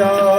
મોતીડા નહીં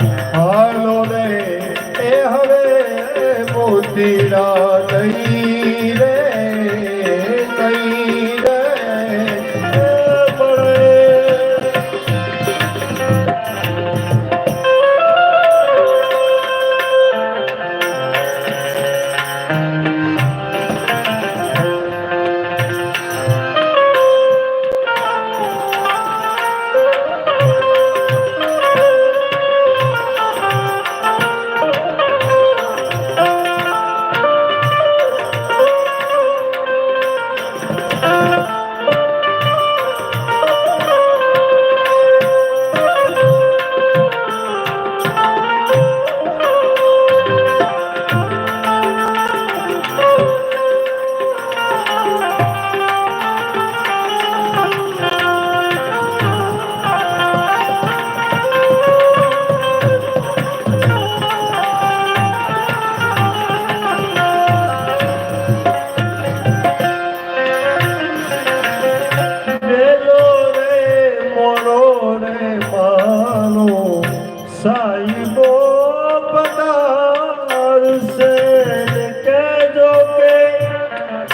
હંસલા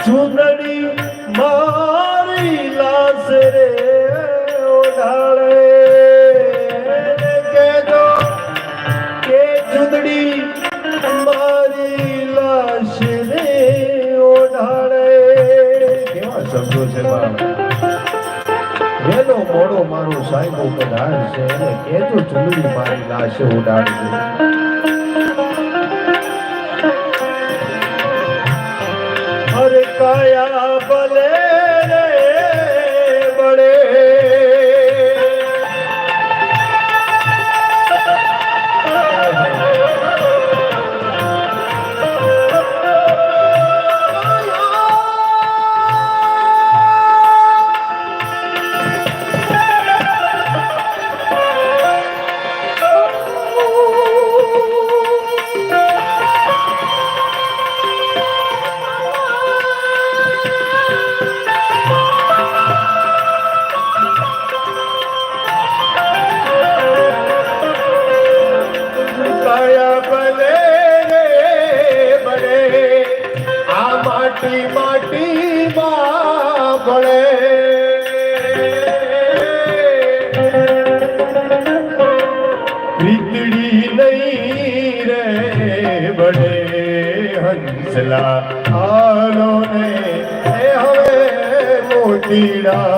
ચૂંદડી મારી લાશ રે ઓઢાળે. ને કહેજો કે ચૂંદડી મારી લાશ રે ઓઢાળે. કેવા શબ્દો છે વેલો મોડો મારો સાહેબ પધાર છે. અને કેજો ચૂંદડી મારી લાશ ઉડાડશે રીતડી નહીં રે બડે હંસલા હાલો ને હવે મોતીડા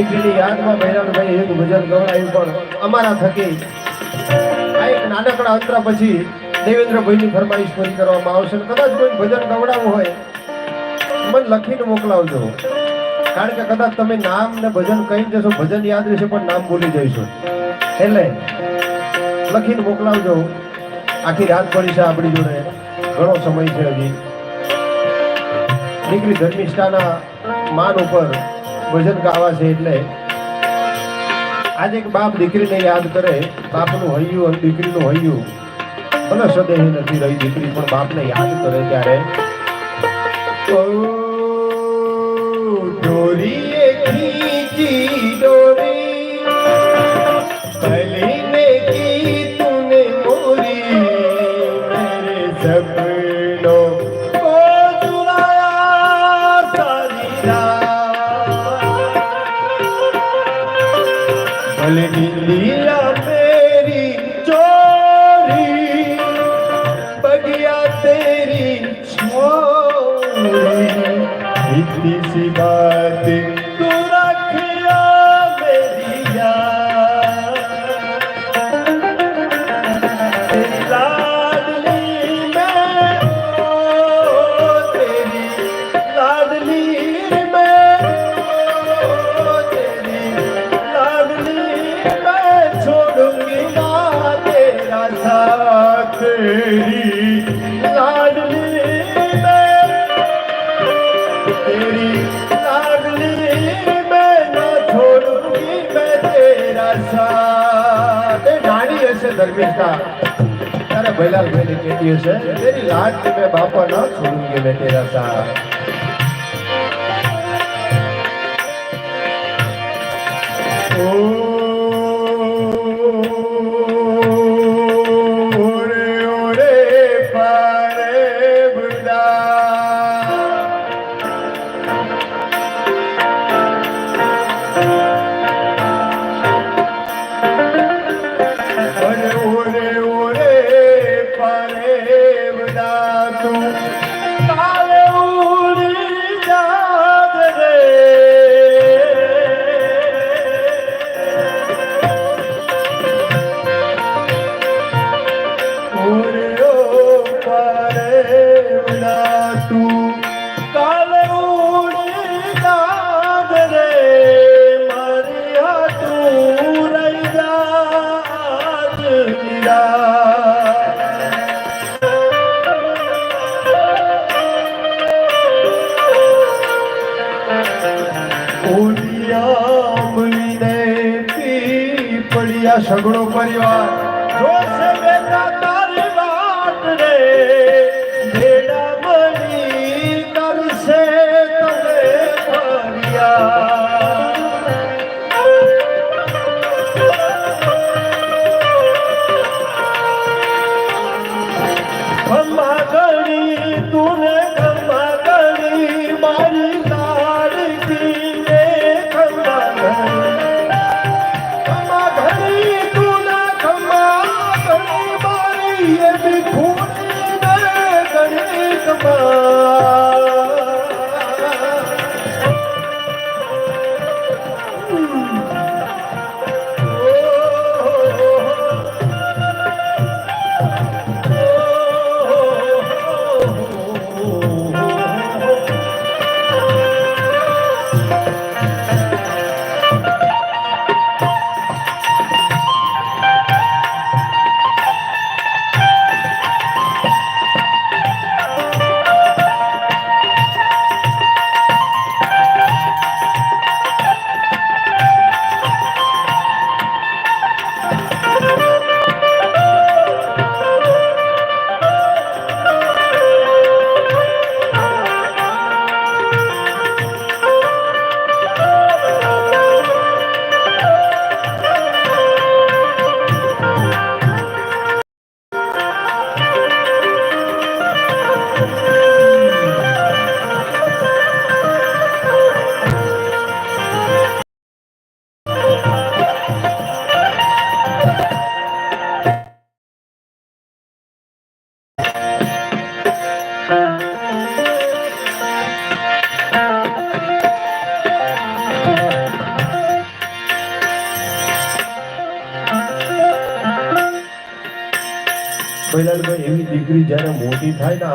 દીકરીની યાદમાં ભૈરવભાઈ એક ભજન ગવડાવ્યું પણ અમારા થકી આ એક નાનકડા અંતર પછી દેવેન્દ્રભાઈની ફરમાઈશ પૂરી કરવામાં આવશે કદાચ કોઈ ભજન ગવડાવવું હોય, મને લખીને મોકલાવજો. કારણ કે કદાચ તમે નામ ને ભજન કહી જશો, ભજન યાદ રહેશે, પણ નામ ભૂલી જઈશું. એટલે લખીને મોકલાવજો. આખી રાત પડી છે આપણી જોડે. ઘણો સમય છે હજી. દીકરી ધર્મિષ્ઠાના માન ઉપર ભજન ગાવા છે એટલે આજે એક બાપ દીકરીને યાદ કરે, બાપનું હૈયું અને દીકરીનું હૈયું. ભલે સદેહ નથી રહી દીકરી, પણ બાપને યાદ કરે ત્યારે. রাখি ધર્મિષ્ઠા તારે ભૈલાલ ભાઈ કહેતી હશે તેરી લાડ મેં બાપા ના છોડુંગી મેં તેરા સાથ ઓલિયામલીને પડ્યા સગડો પરિવાર. જોશે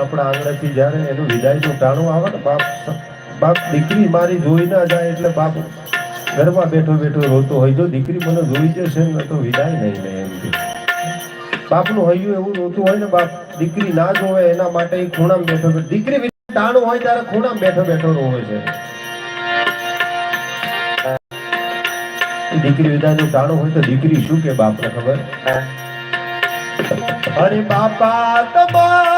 આપણા આંગણેથી જ્યારે એનું વિદાયનું ટાણું આવે ને, બાપ બાપ દીકરી મારી જોઈ ના જાય એટલે બાપ ઘરમાં બેઠો બેઠો રોતો હોય. જો દીકરી મને જોઈ જશે ને, તો વિદાય નહીં લે એમ બાપનું હૈયું એવું રોતું હોય ને, બાપ દીકરી ના જોવે એના માટે એ બેઠો બેઠો. દીકરી ટાણું હોય ત્યારે ખૂણામાં બેઠો બેઠો રોવે છે. દીકરી વિદાયનું ટાણું હોય તો દીકરી શું કે બાપને ખબર? અરે બાપા તમારે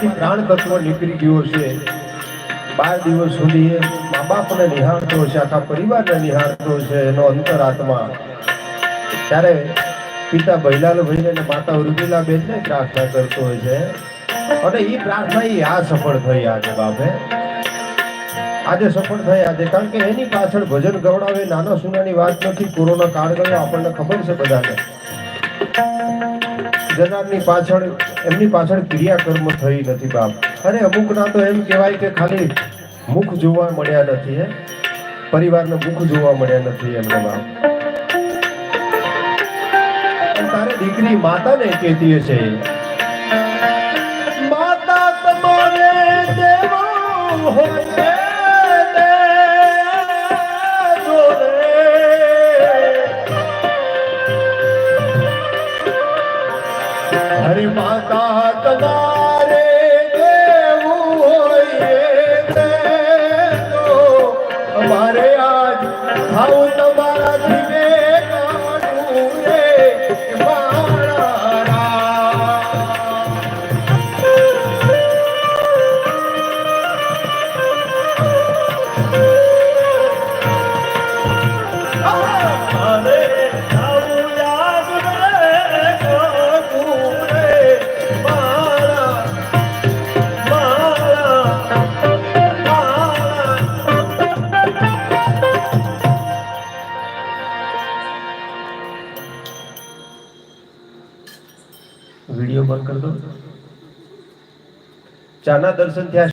દેહમાંથી પ્રાણ તત્વ નીકળી ગયો છે. બાર દિવસ સુધી મા બાપને નિહાળતો છે, આખા પરિવારને નિહાળતો છે એનો અંતરાત્મા. ત્યારે પિતા બૈલાલભાઈને અને માતા ઉર્મિલાબેનને પ્રાર્થના કરતો હોય છે. અને એ પ્રાર્થના એ આ સફળ થઈ આજે બાપે. આજે સફળ થયા છે કારણ કે એની પાછળ ભજન ગવડાવે નાના સુનાની વાત નથી, કોરોના કાળ ગયો, આપણને ખબર છે બધાને. જનારની પાછળ, એમની પાછળ ક્રિયાકર્મ થઈ નથી બાપ. અરે અમુકના તો એમ કહેવાય કે ખાલી મુખ જોવા મળ્યા નથી, હે? પરિવારને મુખ જોવા મળ્યા નથી એમને બાપ. તારે દીકરી માતાને કહેતી હશે. માતા તમારે દેવા હોય હરે માતા તમારે દેવું હોય તો અમારે આજ ખાવું ચાના દર્શન થયા